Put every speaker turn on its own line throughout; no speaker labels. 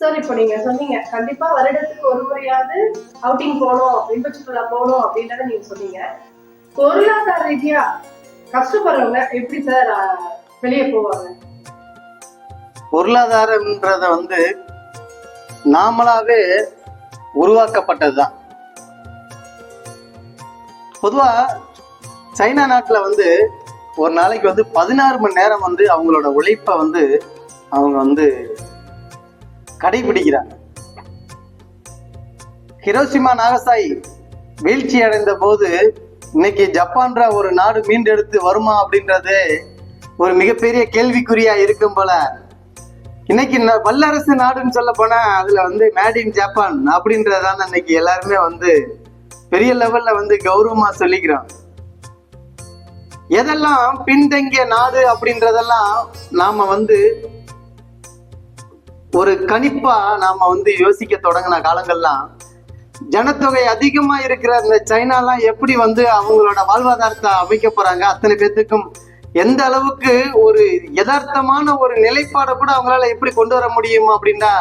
Sir இப்போ நீங்க சொன்னீங்க. கண்டிப்பா வருடத்துக்கு ஒரு முறையாவது அவுட்டிங் போகணும் இன்ப சுற்றுலா போகணும் அப்படின்றத நீங்க சொன்னீங்க. பொருளாதார ரீதியா கஷ்டப்படுறவங்க எப்படி சார் வெளியே போவாங்க?
பொருளாதாரம்ன்றத வந்து நாமளாவே உருவாக்கப்பட்டதுதான். பொதுவா சைனா நாட்டுல வந்து ஒரு நாளைக்கு வந்து பதினாறு மணி நேரம் வந்து அவங்களோட உழைப்பை வந்து அவங்க வந்து கடைபிடிக்கிறார். ஹிரோசிமா நாகசாய் வீழ்ச்சி அடைந்த போது இன்னைக்கு ஜப்பான்ற ஒரு நாடு மீண்டெடுத்து வருமா அப்படின்றது ஒரு மிகப்பெரிய கேள்விக்குறியா இருக்கும் போல. இன்னைக்கு வல்லரசு நாடுன்னு சொல்ல போனா அதுல வந்து மேட் இன் ஜப்பான் அப்படின்றதான இன்னைக்கு எல்லாருமே வந்து பெரிய லெவல்ல வந்து கௌரவமா சொல்லிக்கிறோம் எதெல்லாம் பின்தங்கிய நாடு அப்படின்றதெல்லாம் நாம வந்து ஒரு கணிப்பா நாம வந்து யோசிக்க தொடங்கின காலங்கள்லாம் ஜனத்தொகை அதிகமா இருக்கிற இந்த சைனாலாம் எப்படி வந்து அவங்களோட வாழ்வாதாரத்தை அமைக்க போறாங்க? அத்தனை பேத்துக்கும் எந்த அளவுக்கு ஒரு யதார்த்தமான ஒரு நிலைப்பாடை கூட அவங்களால எப்படி கொண்டு வர முடியும் அப்படின்னா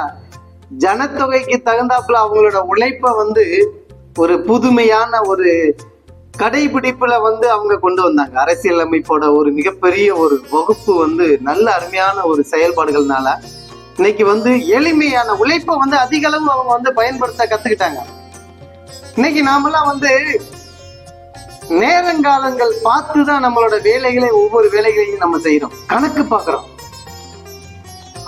ஜனத்தொகைக்கு தகுந்தாப்புல அவங்களோட உழைப்பை வந்து ஒரு புதுமையான ஒரு கடைபிடிப்புல வந்து அவங்க கொண்டு வந்தாங்க. அரசியல் அமைப்போட ஒரு மிகப்பெரிய ஒரு வகுப்பு வந்து நல்ல அருமையான ஒரு செயல்பாடுகள்னால இன்னைக்கு வந்து எளிமையான உழைப்பை வந்து அதிக அளவு அவங்க வந்து பயன்படுத்த கத்துக்கிட்டாங்க. இன்னைக்கு நாமெல்லாம் வந்து நேரங்காலங்கள் பார்த்து தான் நம்மளோட வேலைகளை ஒவ்வொரு வேலைகளையும் நம்ம செய்யறோம் கணக்கு பாக்குறோம்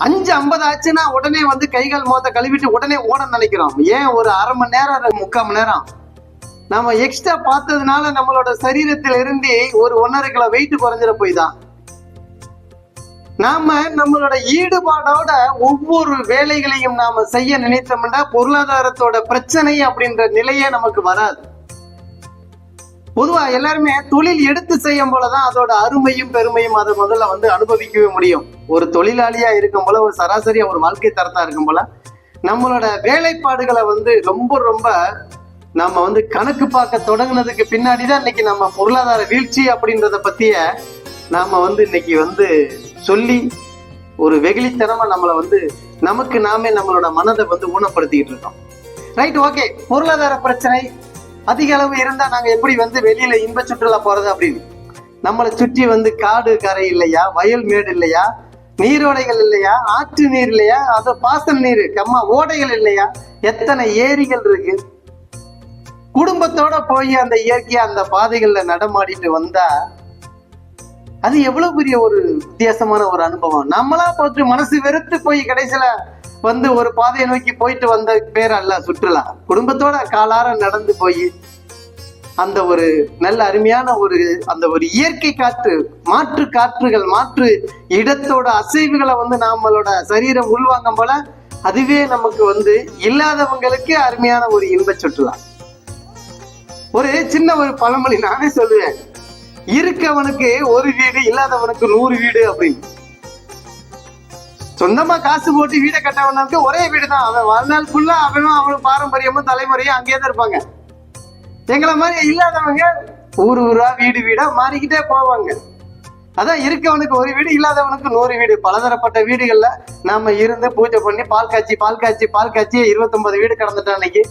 அஞ்சு ஐம்பது ஆச்சுன்னா உடனே வந்து கைகள் மோத்த கழுவிட்டு உடனே ஓட நினைக்கிறோம். ஏன் ஒரு அரை மணி நேரம் முக்கால் மணி நேரம்? நம்ம எக்ஸ்ட்ரா பார்த்ததுனால நம்மளோட சரீரத்தில் இருந்து ஒரு ஒன்னரை கிலோ வெயிட் குறைஞ்சிட போய் தான் நாம நம்மளோட ஈடுபாடோட ஒவ்வொரு வேலைகளையும் நாம செய்ய நினைத்தோம்னா பொருளாதாரத்தோட பிரச்சனை அப்படின்ற நிலையே நமக்கு வராது. பொதுவா எல்லாருமே தொழில் எடுத்து செய்யும் போலதான் அதோட அருமையும் பெருமையும் அதை முதல்ல வந்து அனுபவிக்கவே முடியும். ஒரு தொழிலாளியா இருக்கும் போல ஒரு சராசரியா ஒரு வாழ்க்கை தரத்தா இருக்கும் போல நம்மளோட வேலைப்பாடுகளை வந்து ரொம்ப ரொம்ப நாம வந்து கணக்கு பார்க்க தொடங்கினதுக்கு பின்னாடிதான் இன்னைக்கு நம்ம பொருளாதார வீழ்ச்சி அப்படின்றத பத்திய நாம வந்து இன்னைக்கு வந்து சொல்லி ஒரு வெகுளித்தனமா நம்மளை வந்து நமக்கு நாமே நம்மளோட மனதை வந்து ஊனப்படுத்திக்கிட்டு இருக்கோம். ரைட் ஓகே பொருளாதார பிரச்சனை அதிக அளவு இருந்தா நாங்க எப்படி வந்து வெளியில இன்ப சுற்றுலா போறது அப்படின்னு நம்மளை சுற்றி வந்து காடு கரை இல்லையா? வயல் மேடு இல்லையா? நீரோடைகள் இல்லையா? ஆற்று நீர் இல்லையா? அது பாசன நீர் கம்மா ஓடைகள் இல்லையா? எத்தனை ஏரிகள் இருக்கு? குடும்பத்தோட போய் அந்த இயற்கையா அந்த பாதைகள்ல நடமாடிட்டு வந்தா அது எவ்வளவு பெரிய ஒரு வித்தியாசமான ஒரு அனுபவம். நம்மளா போட்டு மனசு வெறுத்து போய் கடைசியில வந்து ஒரு பாதையை நோக்கி போயிட்டு வந்த பேர் அல்ல சுற்றுலா. குடும்பத்தோட காலார நடந்து போய் அந்த ஒரு நல்ல அருமையான ஒரு அந்த ஒரு இயற்கை காற்று மாற்று காற்றுகள் மாற்று இடத்தோட அசைவுகளை வந்து நம்மளோட சரீரம் உள்வாங்கும் போல அதுவே நமக்கு வந்து இல்லாதவங்களுக்கு அருமையான ஒரு இன்ப சுற்றுலா. ஒரு சின்ன ஒரு பழமொழி நானே சொல்லுவேன். இருக்கவனுக்கு ஒரு வீடு இல்லாதவனுக்கு நூறு வீடு அப்படின்னு சொந்தமா காசு போட்டு வீடை கட்டவனுக்கு ஒரே வீடு தான் அவன் வாழ்நாள் ஃபுல்லா அவனும் அவனும் பாரம்பரியமும் தலைமுறையும் அங்கேயே தான் இருப்பாங்க. எங்களை மாதிரி இல்லாதவங்க ஊர் ஊரா வீடு வீடா மாறிக்கிட்டே போவாங்க. அதான் இருக்கவனுக்கு ஒரு வீடு இல்லாதவனுக்கு நூறு வீடு. பலதரப்பட்ட வீடுகள்ல நாம இருந்து பூஜை பண்ணி பால் காய்ச்சி பால் காய்ச்சி பால் காய்ச்சி இருபத்தொன்பது வீடு கடந்துட்டோம் அன்னைக்கு.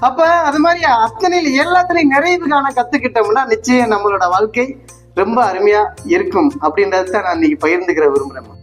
அப்ப அது மாதிரி அத்தனையில் எல்லாத்துலயும் நிறைவு காண கத்துக்கிட்டோம்னா நிச்சயம் நம்மளோட வாழ்க்கை ரொம்ப அருமையா இருக்கும் அப்படின்றத நான் இன்னைக்கு பகிர்ந்துக்கிற விரும்புறேன்.